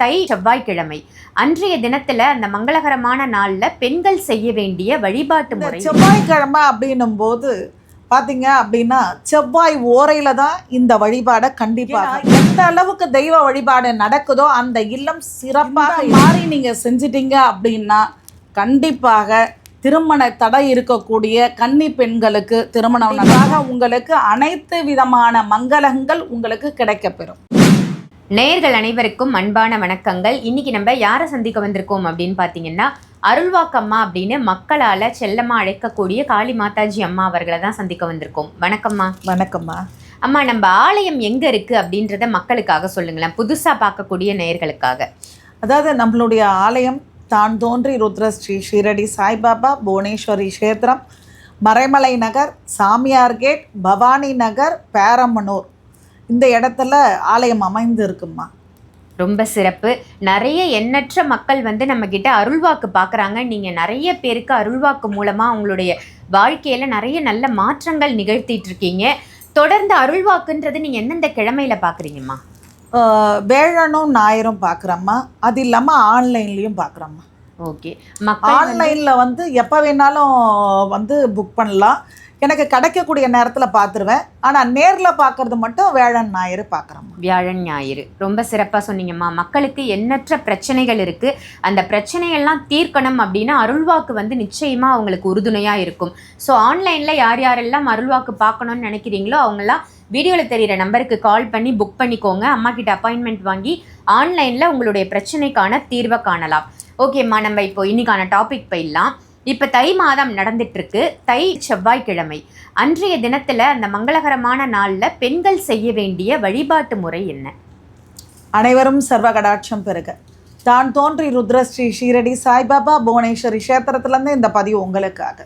தை செவ்வாய்க்கிழமை. அன்றைய தினத்துல அந்த மங்களகரமான நாள்ல பெண்கள் செய்ய வேண்டிய வழிபாட்டு முறை. செவ்வாய்க்கிழமை அப்படின்னும் போது பாத்தீங்க அப்படின்னா செவ்வாய் ஓரையில தான் இந்த வழிபாடை கண்டிப்பாக. எந்த அளவுக்கு தெய்வ வழிபாடு நடக்குதோ அந்த இல்லம் சிறப்பாக மாறி நீங்க செஞ்சிட்டீங்க அப்படின்னா கண்டிப்பாக திருமண தடை இருக்கக்கூடிய கன்னி பெண்களுக்கு திருமணம் உங்களுக்கு அனைத்து விதமான மங்களங்கள் உங்களுக்கு கிடைக்கப்பெறும். நேயர்கள் அனைவருக்கும் அன்பான வணக்கங்கள். இன்னைக்கு நம்ம யாரை சந்திக்க வந்திருக்கோம் அப்படின்னு பார்த்தீங்கன்னா அருள்வாக்கம்மா அப்படின்னு மக்களால செல்லமா அழைக்கக்கூடிய காளி மாதாஜி அம்மா அவர்களை தான் சந்திக்க வந்திருக்கோம். வணக்கம்மா. வணக்கம்மா. அம்மா நம்ம ஆலயம் எங்க இருக்கு அப்படின்றத மக்களுக்காக சொல்லுங்களேன். புதுசா பார்க்கக்கூடிய நேயர்களுக்காக அதாவது நம்மளுடைய ஆலயம் தான் தோன்றி ருத்ர ஸ்ரீ ஷீரடி சாய்பாபா புவனேஸ்வரி கஷேத்திரம் மறைமலை நகர் சாமியார் கேட் பவானி நகர் பேரமனூர் இந்த இடத்துல ஆலயம் அமைந்து இருக்குமா ரொம்ப சிறப்பு. நிறைய எண்ணற்ற மக்கள் வந்து நம்ம கிட்ட அருள்வாக்கு பார்க்குறாங்க நீங்க நிறைய பேருக்கு அருள்வாக்கு மூலமா அவங்களுடைய வாழ்க்கையில நிறைய நல்ல மாற்றங்கள் நிகழ்த்திட்டு இருக்கீங்க. தொடர்ந்து அருள்வாக்குன்றது நீங்க எந்தெந்த கிழமையில பாக்குறீங்கம்மா? ஆஹ் வேழனும் ஞாயிறும் பார்க்குறோம்மா அது இல்லாமல் ஆன்லைன்லேயும் பார்க்குறோம்மா ஓகே. ஆன்லைனில் வந்து எப்போ வேணாலும் வந்து புக் பண்ணலாம். எனக்கு கிடைக்கக்கூடிய நேரத்தில் பார்த்துருவேன் ஆனால் நேரில் பார்க்கறது மட்டும் வேழன் ஞாயிறு பார்க்குறோம் வியாழன் ஞாயிறு. ரொம்ப சிறப்பாக சொன்னீங்கம்மா. மக்களுக்கு எண்ணற்ற பிரச்சனைகள் இருக்குது அந்த பிரச்சனையெல்லாம் தீர்க்கணும் அப்படின்னா அருள்வாக்கு வந்து நிச்சயமாக அவங்களுக்கு உறுதுணையாக இருக்கும். ஸோ ஆன்லைனில் யார் யாரெல்லாம் அருள்வாக்கு பார்க்கணும்னு நினைக்கிறீங்களோ அவங்களாம் வீடியோவில் தெரியிற நம்பருக்கு கால் பண்ணி புக் பண்ணிக்கோங்க. அம்மா கிட்ட அப்பாயின்மெண்ட் வாங்கி ஆன்லைனில் உங்களுடைய பிரச்சனைக்கான தீர்வை காணலாம். ஓகேம்மா நம்ம இப்போ இன்னைக்கான டாபிக் போயிடலாம். இப்போ தை மாதம் நடந்துட்டுருக்கு. தை செவ்வாய்க்கிழமை. அன்றைய தினத்தில் அந்த மங்களகரமான நாளில் பெண்கள் செய்ய வேண்டிய வழிபாட்டு முறை என்ன? அனைவரும் சர்வ கடாட்சம் பெருக தான் தோன்றி ருத்ரஸ்ரீ ஷீரடி சாய்பாபா புவனேஸ்வரி கஷேத்திரத்துலேருந்து இந்த பதிவு உங்களுக்காக.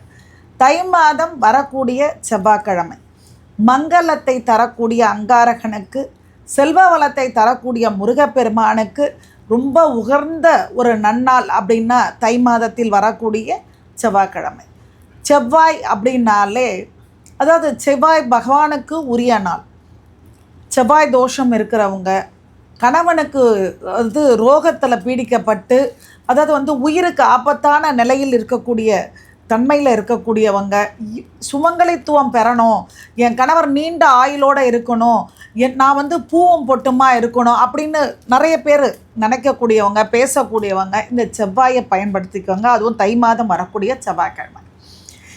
தை மாதம் வரக்கூடிய செவ்வாய்க்கிழமை. மங்களத்தை தரக்கூடிய அங்காரகனுக்கு செல்வ வளத்தை தரக்கூடிய முருகப்பெருமானுக்கு ரொம்ப உகர்ந்த ஒரு நன்னாள் அப்படின்னா தை மாதத்தில் வரக்கூடிய செவ்வாய்க்கிழமை. செவ்வாய் அப்படின்னாலே அதாவது செவ்வாய் பகவானுக்கு உரிய நாள். செவ்வாய் தோஷம் இருக்கிறவங்க கணவனுக்கு இது ரோகத்தில் பீடிக்கப்பட்டு அதாவது வந்து உயிருக்கு ஆபத்தான நிலையில் இருக்கக்கூடிய தன்மையில் இருக்கக்கூடியவங்க. இ- சுமங்கலித்துவம் பெறணும். என் கணவர் நீண்ட ஆயுளோடு இருக்கணும். என் நான் வந்து பூவும் பொட்டுமா இருக்கணும் அப்படின்னு நிறைய பேர் நினைக்கக்கூடியவங்க பேசக்கூடியவங்க இந்த செவ்வாயை பயன்படுத்திக்கோங்க. அதுவும் தை மாதம் வரக்கூடிய செவ்வாய்க்கிழமை.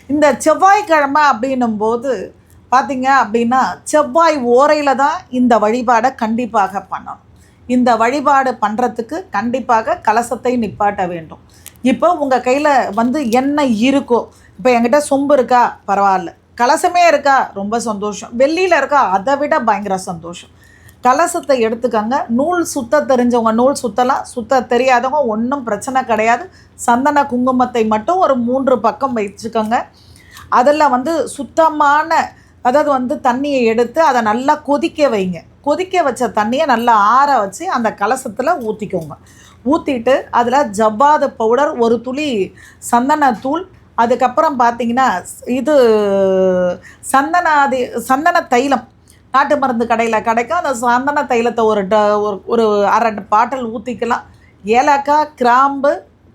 இந்த செவ்வாய்க்கிழமை அப்படின்னும் போது பார்த்தீங்க அப்படின்னா செவ்வாய் ஓரையில் தான் இந்த வழிபாடை கண்டிப்பாக பண்ணணும். இந்த வழிபாடு பண்ணுறதுக்கு கண்டிப்பாக கலசத்தை நிப்பாட்ட வேண்டும். இப்போ உங்கள் கையில் வந்து என்ன இருக்கோ இப்போ என்கிட்ட சொம்பு இருக்கா? பரவாயில்ல. கலசமே இருக்கா? ரொம்ப சந்தோஷம். வெள்ளியில் இருக்கா? அதை விட பயங்கர சந்தோஷம். கலசத்தை எடுத்துக்கோங்க. நூல் சுத்த தெரிஞ்சவங்க நூல் சுத்தலாம். சுத்த தெரியாதவங்க ஒன்றும் பிரச்சனை கிடையாது. சந்தன குங்குமத்தை மட்டும் ஒரு மூன்று பக்கம் வச்சுக்கோங்க அதில் வந்து சுத்தமான அதாவது வந்து தண்ணியை எடுத்து அதை நல்லா கொதிக்க வைங்க. கொதிக்க வச்ச தண்ணியை நல்லா ஆற வச்சு அந்த கலசத்தில் ஊற்றிக்கோங்க ஊற்றிட்டு அதில் ஜவ்வாது பவுடர் ஒரு துளி சந்தனத்தூள் அதுக்கப்புறம் பார்த்தீங்கன்னா இது சந்தனாதி சந்தன தைலம். நாட்டு மருந்து கடையில் கிடைக்கும். அந்த சந்தன தைலத்தை ஒரு ட ஒரு ஒரு அரை பாட்டில் ஊற்றிக்கலாம் ஏலக்காய் கிராம்பு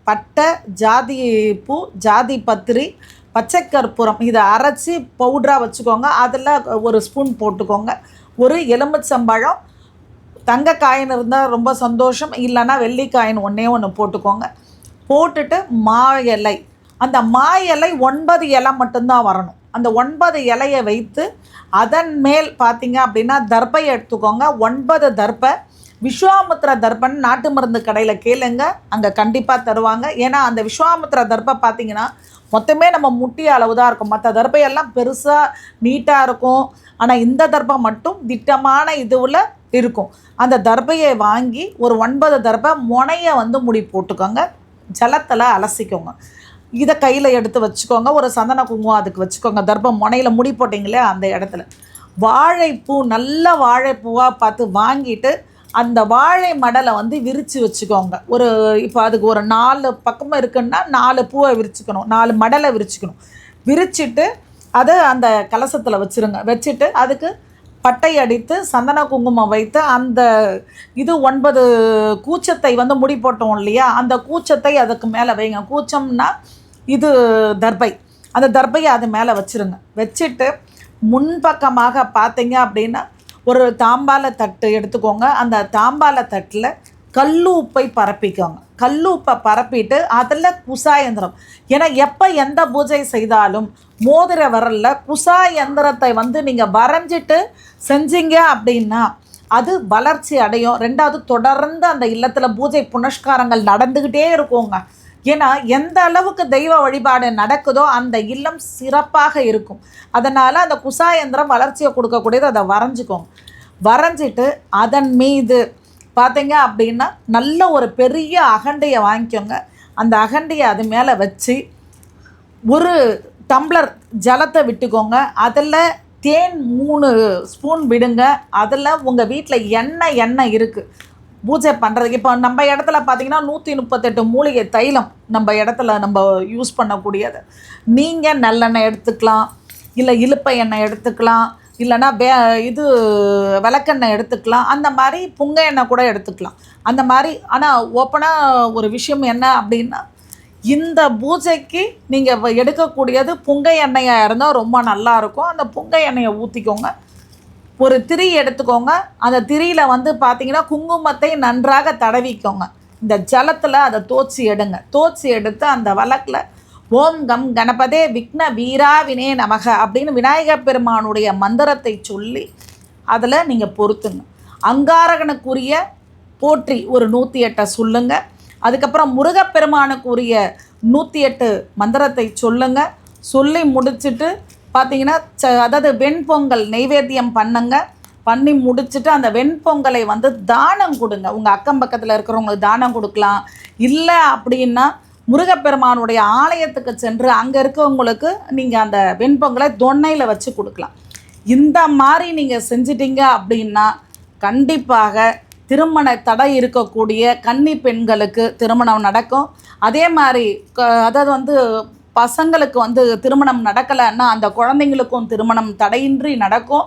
பட்டை ஜாதி பூ ஜாதி பத்திரி பச்சை கற்பூரம். இதை அரைச்சி பவுடராக வச்சுக்கோங்க. அதில் ஒரு ஸ்பூன் போட்டுக்கோங்க. ஒரு எலுமிச்சம்பழம் தங்க காயின் இருந்தால் ரொம்ப சந்தோஷம். இல்லைன்னா வெள்ளிக்காயின் ஒன்றே ஒன்று போட்டுக்கோங்க. போட்டுட்டு மா இலை. அந்த மா இலை ஒன்பது இலை மட்டும்தான் வரணும். அந்த ஒன்பது இலையை வைத்து அதன் மேல் பார்த்தீங்க அப்படின்னா தர்பை எடுத்துக்கோங்க. ஒன்பது தர்பை விஸ்வாமுத்திர தர்ப்பன் நாட்டு மருந்து கடையில் கேளுங்க. அங்கே கண்டிப்பாக தருவாங்க. ஏன்னா அந்த விஸ்வாமுத்திர தர்பை பார்த்தீங்கன்னா மொத்தமே நம்ம முட்டி அளவு தான் இருக்கும். மற்ற தர்பையெல்லாம் பெருசாக நீட்டாக இருக்கும். ஆனால் இந்த தர்பை மட்டும் திட்டமான இதுவில் இருக்கும். அந்த தர்பையை வாங்கி ஒரு ஒன்பது தர்பை முனையை வந்து முடி போட்டுக்கோங்க. ஜலத்தில் அலசிக்கோங்க. இதை கையில் எடுத்து வச்சுக்கோங்க. ஒரு சந்தன குங்குமம் அதுக்கு வச்சுக்கோங்க. தர்பம் முனையில் முடி போட்டிங்களே அந்த இடத்துல. வாழைப்பூ நல்ல வாழைப்பூவாக பார்த்து வாங்கிட்டு அந்த வாழை மடலை வந்து விரித்து வச்சுக்கோங்க. ஒரு இப்போ அதுக்கு ஒரு நாலு பக்கமாக இருக்குன்னா நாலு பூவை விரிச்சுக்கணும். நாலு மடலை விரிச்சுக்கணும். விரிச்சிட்டு அதை அந்த கலசத்தில் வச்சுருங்க. வச்சுட்டு அதுக்கு பட்டை அடித்து சந்தன குங்குமம் வைத்து அந்த இது ஒன்பது கூச்சத்தை வந்து முடி போட்டோம் இல்லையா? அந்த கூச்சத்தை அதுக்கு மேலே வைங்க. கூச்சம்னா இது தர்பை. அந்த தர்பையை அது மேலே வச்சிருங்க. வச்சுட்டு முன்பக்கமாக பார்த்தீங்க அப்படின்னா ஒரு தாம்பால தட்டு எடுத்துக்கோங்க. அந்த தாம்பால தட்டில் கல் உப்பை பரப்பிக்கோங்க. கல்லூப்பை பரப்பிட்டு அதில் குசா எந்திரம் ஏன்னா எப்போ எந்த பூஜை செய்தாலும் மோதிர வரலில் குசாயந்திரத்தை வந்து நீங்கள் வரைஞ்சிட்டு செஞ்சீங்க அப்படின்னா அது வளர்ச்சி அடையும். ரெண்டாவது தொடர்ந்து அந்த இல்லத்தில் பூஜை புனஸ்காரங்கள் நடந்துக்கிட்டே இருக்குங்க. ஏன்னா எந்த அளவுக்கு தெய்வ வழிபாடு நடக்குதோ அந்த இல்லம் சிறப்பாக இருக்கும். அதனால் அந்த குசாயந்திரம் வளர்ச்சியை கொடுக்கக்கூடியது அதை வரைஞ்சிக்கோங்க. வரைஞ்சிட்டு அதன் மீது பார்த்தீங்க அப்படின்னா நல்ல ஒரு பெரிய அகண்டையை வாங்கிக்கோங்க. அந்த அகண்டையை அது மேலே வச்சு ஒரு டம்ளர் ஜலத்தை விட்டுக்கோங்க. அதில் தேன் மூணு ஸ்பூன் விடுங்க. அதில் உங்கள் வீட்டில் எண்ணெய் எண்ணெய் இருக்குது பூஜை பண்ணுறதுக்கு இப்போ நம்ம இடத்துல பார்த்தீங்கன்னா நூற்றி முப்பத்தெட்டு மூலிகை தைலம் நம்ம இடத்துல நம்ம யூஸ் பண்ணக்கூடியது. நீங்கள் நல்லெண்ணெய் எடுத்துக்கலாம். இல்லை இலுப்பை எண்ணெய் எடுத்துக்கலாம். இல்லைன்னா பே இது விளக்கெண்ணெய் எடுத்துக்கலாம். அந்த மாதிரி புங்க எண்ணெய் கூட எடுத்துக்கலாம். அந்த மாதிரி ஆனால் ஓப்பனாக ஒரு விஷயம் என்ன அப்படின்னா இந்த பூஜைக்கு நீங்கள் எடுக்கக்கூடியது புங்கை எண்ணெயாக இருந்தால் ரொம்ப நல்லா இருக்கும். அந்த புங்கை எண்ணெயை ஊற்றிக்கோங்க ஒரு திரி எடுத்துக்கோங்க. அந்த திரியில் வந்து பார்த்தீங்கன்னா குங்குமத்தை நன்றாக தடவிக்கோங்க. இந்த ஜலத்தில் அதை தோச்சி எடுங்க. தோச்சி எடுத்து அந்த வழக்கில் ஓம் கம் கணபதே விக்ன வீரா வினே நமக அப்படின்னு விநாயகர் பெருமானுடைய மந்திரத்தை சொல்லி அதில் நீங்கள் பொருத்துங்க அங்காரகனுக்குரிய போற்றி ஒரு நூற்றி எட்டை சொல்லுங்க. அதுக்கப்புறம் முருகப்பெருமானுக்குரிய நூற்றி எட்டு மந்திரத்தை சொல்லுங்க. சொல்லி முடிச்சுட்டு பார்த்தீங்கன்னா ச அதாவது வெண்பொங்கல் நெய்வேத்தியம் பண்ணுங்க. பண்ணி முடிச்சுட்டு அந்த வெண்பொங்கலை வந்து தானம் கொடுங்க. உங்கள் அக்கம் பக்கத்தில் இருக்கிறவங்களுக்கு தானம் கொடுக்கலாம். இல்லை அப்படின்னா முருகப்பெருமானுடைய ஆலயத்துக்கு சென்று அங்கே இருக்கவங்களுக்கு நீங்கள் அந்த வெண்பொங்கலை தொன்னையில் வச்சு கொடுக்கலாம். இந்த மாதிரி நீங்கள் செஞ்சிட்டீங்க அப்படின்னா கண்டிப்பாக திருமண தடை இருக்கக்கூடிய கன்னி பெண்களுக்கு திருமணம் நடக்கும். அதே மாதிரி க- அதாவது வந்து பசங்களுக்கு வந்து திருமணம் நடக்கலைன்னா அந்த குழந்தைங்களுக்கும் திருமணம் தடையின்றி நடக்கும்.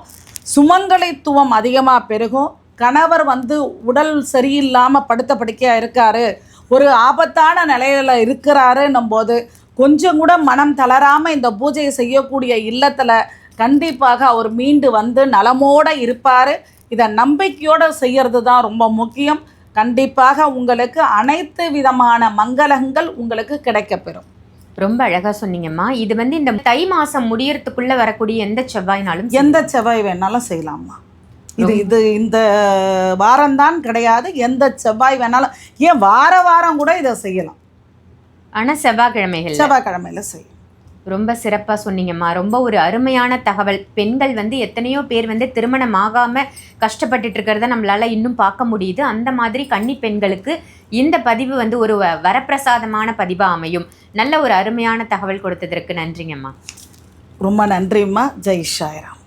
சுமங்கலைத்துவம் அதிகமாக பெருகும். கணவர் வந்து உடல் சரியில்லாமல் படுத்த படுக்கையாக இருக்காரு. ஒரு ஆபத்தான நிலையில இருக்கிறாருன்னும் போது கொஞ்சம் கூட மனம் தளராமல் இந்த பூஜையை செய்யக்கூடிய இல்லத்தில் கண்டிப்பாக அவர் மீண்டு வந்து நலமோடு இருப்பார். இதை நம்பிக்கையோடு செய்கிறது தான் ரொம்ப முக்கியம். கண்டிப்பாக உங்களுக்கு அனைத்து விதமான மங்களங்கள் உங்களுக்கு கிடைக்கப்பெறும். ரொம்ப அழகா சொன்னீங்கம்மா. இது வந்து இந்த தை மாசம் முடியறதுக்குள்ள வரக்கூடிய எந்த செவ்வாய்னாலும் எந்த செவ்வாய் வேணாலும் செய்யலாமா இது இது இந்த வாரம்தான் கிடையாது. எந்த செவ்வாய் வேணாலும் ஏன் வார வாரம் கூட இதை செய்யலாம். ஆனா செவ்வாய்க்கிழமைகள் செவ்வாய்க்கிழமையில செய்யலாம். ரொம்ப சிறப்பா சொன்னீங்கம்மா. ரொம்ப ஒரு அருமையான தகவல். பெண்கள் வந்து எத்தனையோ பேர் வந்து திருமணம் ஆகாம கஷ்டப்பட்டுட்டு இருக்கிறத நம்மளால இன்னும் பார்க்க முடியுது. அந்த மாதிரி கன்னி பெண்களுக்கு இந்த பதிவு வந்து ஒரு வரப்பிரசாதமான பதிவா அமையும். நல்ல ஒரு அருமையான தகவல் கொடுத்ததற்கு நன்றிங்கம்மா. ரொம்ப நன்றிம்மா. ஜெய் ஷாய்ராம்